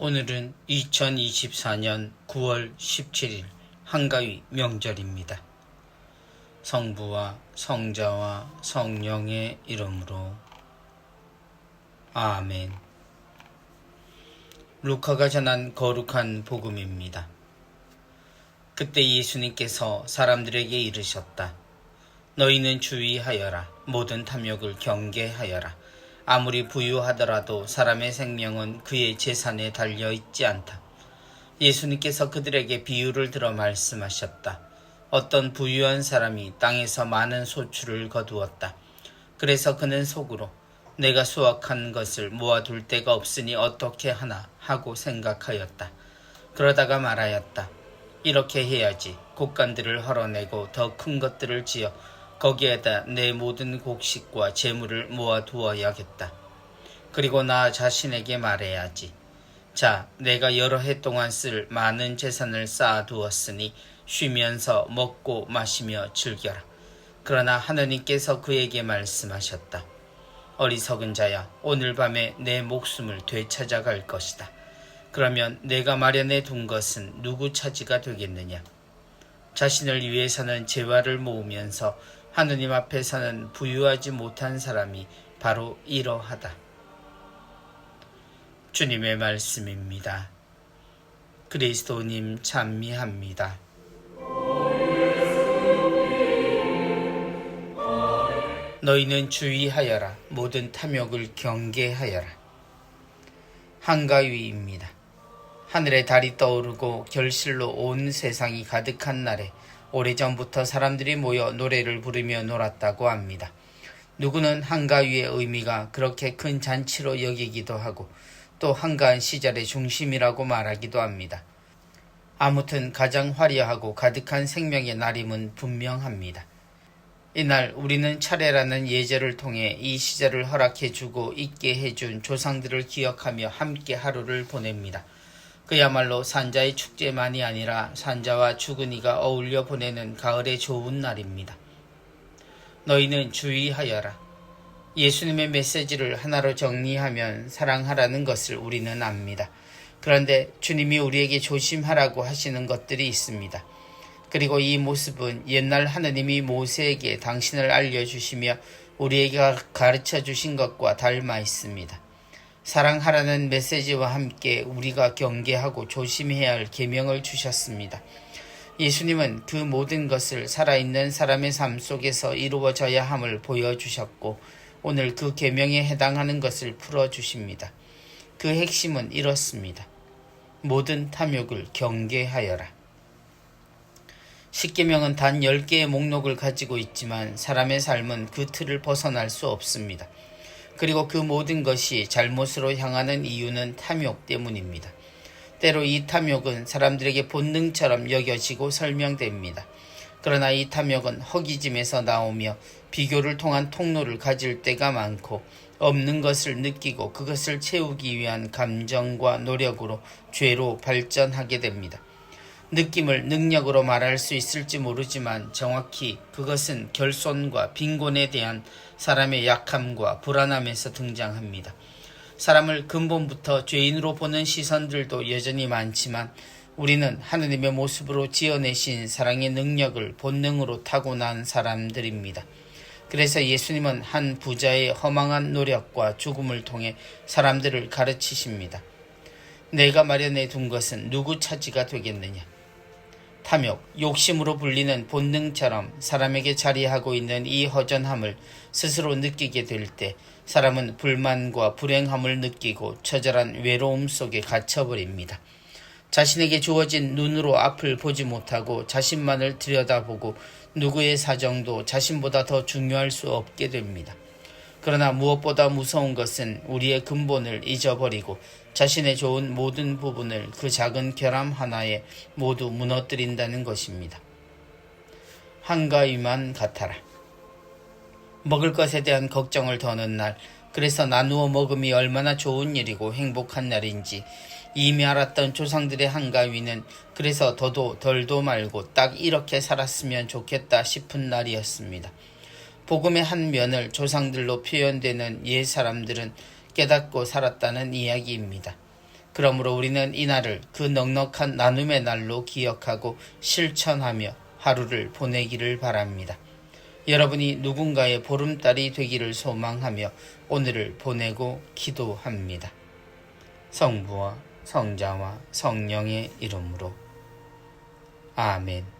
오늘은 2024년 9월 17일 한가위 명절입니다. 성부와 성자와 성령의 이름으로 아멘. 루카가 전한 거룩한 복음입니다. 그때 예수님께서 사람들에게 이르셨다. 너희는 주의하여라. 모든 탐욕을 경계하여라. 아무리 부유하더라도 사람의 생명은 그의 재산에 달려 있지 않다. 예수님께서 그들에게 비유를 들어 말씀하셨다. 어떤 부유한 사람이 땅에서 많은 소출을 거두었다. 그래서 그는 속으로 내가 수확한 것을 모아둘 데가 없으니 어떻게 하나 하고 생각하였다. 그러다가 말하였다. 이렇게 해야지. 곡간들을 헐어내고 더 큰 것들을 지어 거기에다 내 모든 곡식과 재물을 모아 두어야겠다. 그리고 나 자신에게 말해야지. 자, 내가 여러 해 동안 쓸 많은 재산을 쌓아두었으니 쉬면서 먹고 마시며 즐겨라. 그러나 하느님께서 그에게 말씀하셨다. 어리석은 자야, 오늘 밤에 내 목숨을 되찾아갈 것이다. 그러면 내가 마련해 둔 것은 누구 차지가 되겠느냐? 자신을 위해서는 재화를 모으면서 하느님 앞에서는 부유하지 못한 사람이 바로 이러하다. 주님의 말씀입니다. 그리스도님 찬미합니다. 너희는 주의하여라. 모든 탐욕을 경계하여라. 한가위입니다. 하늘에 달이 떠오르고 결실로 온 세상이 가득한 날에 오래전부터 사람들이 모여 노래를 부르며 놀았다고 합니다. 누구는 한가 위의 의미가 그렇게 큰 잔치로 여기기도 하고 또 한가한 시절의 중심이라고 말하기도 합니다. 아무튼 가장 화려하고 가득한 생명의 날임은 분명합니다. 이날 우리는 차례라는 예절을 통해 이 시절을 허락해주고 있게 해준 조상들을 기억하며 함께 하루를 보냅니다. 그야말로 산자의 축제만이 아니라 산자와 주근이가 어울려 보내는 가을의 좋은 날입니다. 너희는 주의하여라. 예수님의 메시지를 하나로 정리하면 사랑하라는 것을 우리는 압니다. 그런데 주님이 우리에게 조심하라고 하시는 것들이 있습니다. 그리고 이 모습은 옛날 하느님이 모세에게 당신을 알려주시며 우리에게 가르쳐 주신 것과 닮아 있습니다. 사랑하라는 메시지와 함께 우리가 경계하고 조심해야 할 계명을 주셨습니다. 예수님은 그 모든 것을 살아있는 사람의 삶 속에서 이루어져야 함을 보여주셨고 오늘 그 계명에 해당하는 것을 풀어주십니다. 그 핵심은 이렇습니다. 모든 탐욕을 경계하여라. 십계명은 단 10개의 목록을 가지고 있지만 사람의 삶은 그 틀을 벗어날 수 없습니다. 그리고 그 모든 것이 잘못으로 향하는 이유는 탐욕 때문입니다. 때로 이 탐욕은 사람들에게 본능처럼 여겨지고 설명됩니다. 그러나 이 탐욕은 허기짐에서 나오며 비교를 통한 통로를 가질 때가 많고 없는 것을 느끼고 그것을 채우기 위한 감정과 노력으로 죄로 발전하게 됩니다. 느낌을 능력으로 말할 수 있을지 모르지만 정확히 그것은 결손과 빈곤에 대한 사람의 약함과 불안함에서 등장합니다. 사람을 근본부터 죄인으로 보는 시선들도 여전히 많지만 우리는 하느님의 모습으로 지어내신 사랑의 능력을 본능으로 타고난 사람들입니다. 그래서 예수님은 한 부자의 허망한 노력과 죽음을 통해 사람들을 가르치십니다. 내가 마련해 둔 것은 누구 차지가 되겠느냐? 탐욕, 욕심으로 불리는 본능처럼 사람에게 자리하고 있는 이 허전함을 스스로 느끼게 될 때 사람은 불만과 불행함을 느끼고 처절한 외로움 속에 갇혀버립니다. 자신에게 주어진 눈으로 앞을 보지 못하고 자신만을 들여다보고 누구의 사정도 자신보다 더 중요할 수 없게 됩니다. 그러나 무엇보다 무서운 것은 우리의 근본을 잊어버리고 자신의 좋은 모든 부분을 그 작은 결함 하나에 모두 무너뜨린다는 것입니다. 한가위만 같아라. 먹을 것에 대한 걱정을 더는 날, 그래서 나누어 먹음이 얼마나 좋은 일이고 행복한 날인지 이미 알았던 조상들의 한가위는 그래서 더도 덜도 말고 딱 이렇게 살았으면 좋겠다 싶은 날이었습니다. 복음의 한 면을 조상들로 표현되는 옛 사람들은 깨닫고 살았다는 이야기입니다. 그러므로 우리는 이날을 그 넉넉한 나눔의 날로 기억하고 실천하며 하루를 보내기를 바랍니다. 여러분이 누군가의 보름달이 되기를 소망하며 오늘을 보내고 기도합니다. 성부와 성자와 성령의 이름으로 아멘.